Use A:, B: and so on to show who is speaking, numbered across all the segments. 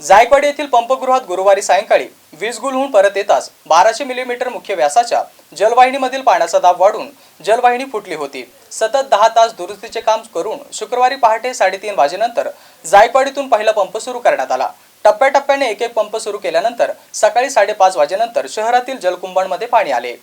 A: जायकवाडी येथील पंपगृहात गुरुवारी सायंकाळी वीज गुल होऊन परत येताच बाराशे मिलीमीटर मुख्य व्यासाच्या जलवाहिनीमधील पाण्याचा दाब वाढून जलवाहिनी फुटली होती. सतत दहा तास दुरुस्तीचे काम करून शुक्रवारी पहाटे साडेतीन वाजेनंतर जायकवाडीतून पहिला पंप सुरू करण्यात आला. टप्प्याटप्प्याने एक एक पंप सुरू केल्यानंतर सकाळी साडेपाच वाजेनंतर शहरातील जलकुंभांमध्ये पाणी आले.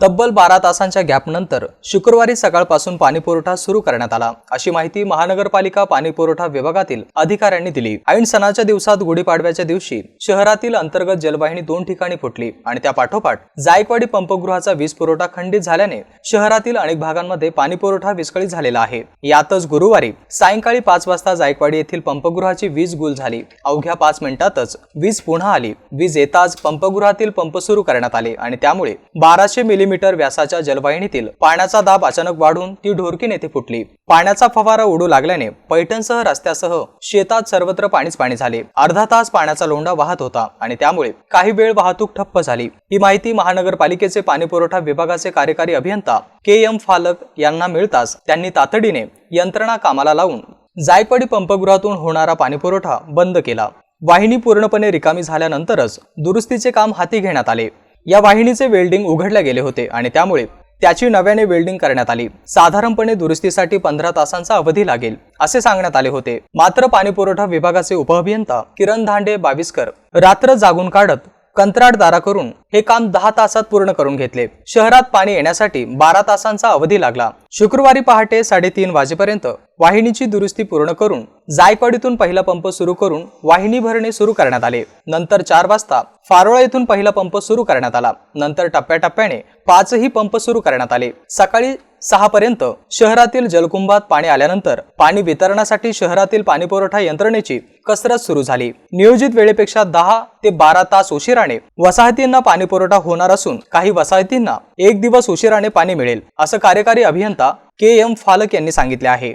A: तब्बल बारा तासांच्या गॅपनंतर शुक्रवारी सकाळपासून पाणीपुरवठा सुरू करण्यात आला. अशी माहिती महानगरपालिका पाणीपुरवठा विभागातील अधिकाऱ्यांनी दिली. ऐन सणाच्या दिवसात गुढीपाडव्याच्या दिवशी शहरातील अंतर्गत जलवाहिनी दोन ठिकाणी फुटली आणि त्या पाठोपाठ जायकवाडी पंपगृहाचा वीज पुरवठा खंडित झाल्याने शहरातील अनेक भागांमध्ये पाणीपुरवठा विस्कळीत झालेला आहे. यातच गुरुवारी सायंकाळी पाच वाजता जायकवाडी येथील पंपगृहाची वीज गुल झाली. अवघ्या पाच मिनिटातच वीज पुन्हा आली. वीज येताच पंपगृहातील पंप सुरू करण्यात आले आणि त्यामुळे बाराशे मिलीमीटर व्यासाच्या जलवाहिनीतील पाण्याचा दाब अचानक वाढून ती ढोरकीन येथे फुटली. पाण्याचा फवारा उडू लागल्याने पैठणसह रस्त्यासह शेतात सर्वत्र पाणीच पाणी झाले. अर्धा तास पाण्याचा लोंढा वाहत होता आणि त्यामुळे काही वेळ वाहतूक ठप्प झाली. ही माहिती महानगरपालिकेचे पाणीपुरवठा विभागाचे कार्यकारी अभियंता के एम फालक यांना मिळताच त्यांनी तातडीने यंत्रणा कामाला लावून जायपडी पंपगृहातून होणारा पाणीपुरवठा बंद केला. वाहिनी पूर्णपणे रिकामी झाल्यानंतरच दुरुस्तीचे काम हाती घेण्यात आले. या वाहिनीचे वेल्डिंग उघडले गेले होते आणि त्यामुळे त्याची नव्याने वेल्डिंग करण्यात आली. साधारणपणे दुरुस्तीसाठी पंधरा तासांचा अवधी लागेल असे सांगण्यात आले होते. मात्र पाणीपुरवठा विभागाचे उपअभियंता किरण धांडे बाविस्कर रात्र जागून काढत कंत्राटदाराकडून हे काम दहा तासात पूर्ण करून घेतले. शहरात पाणी येण्यासाठी बारा तासांचा अवधी लागला. शुक्रवारी पहाटे साडेतीन वाजेपर्यंत वाहिनीची दुरुस्ती पूर्ण करून जायकवाडीतून पहिला पंप सुरू करून वाहिनी भरणे सुरू करण्यात आले. नंतर चार वाजता फारोळा येथून पहिला पंप सुरू करण्यात आला. नंतर टप्प्याटप्प्याने पाचही पंप सुरू करण्यात आले. सकाळी सहा पर्यंत शहरातील जलकुंभात पाणी आल्यानंतर पाणी वितरणासाठी शहरातील पाणीपुरवठा यंत्रणेची कसरत सुरू झाली. नियोजित वेळेपेक्षा दहा ते बारा तास उशिराने वसाहतींना पाणी पाणीपुरवठा होणार असून काही वसाहतींना एक दिवस उशिराने पाणी मिळेल असं कार्यकारी अभियंता के एम फालक यांनी सांगितले आहे.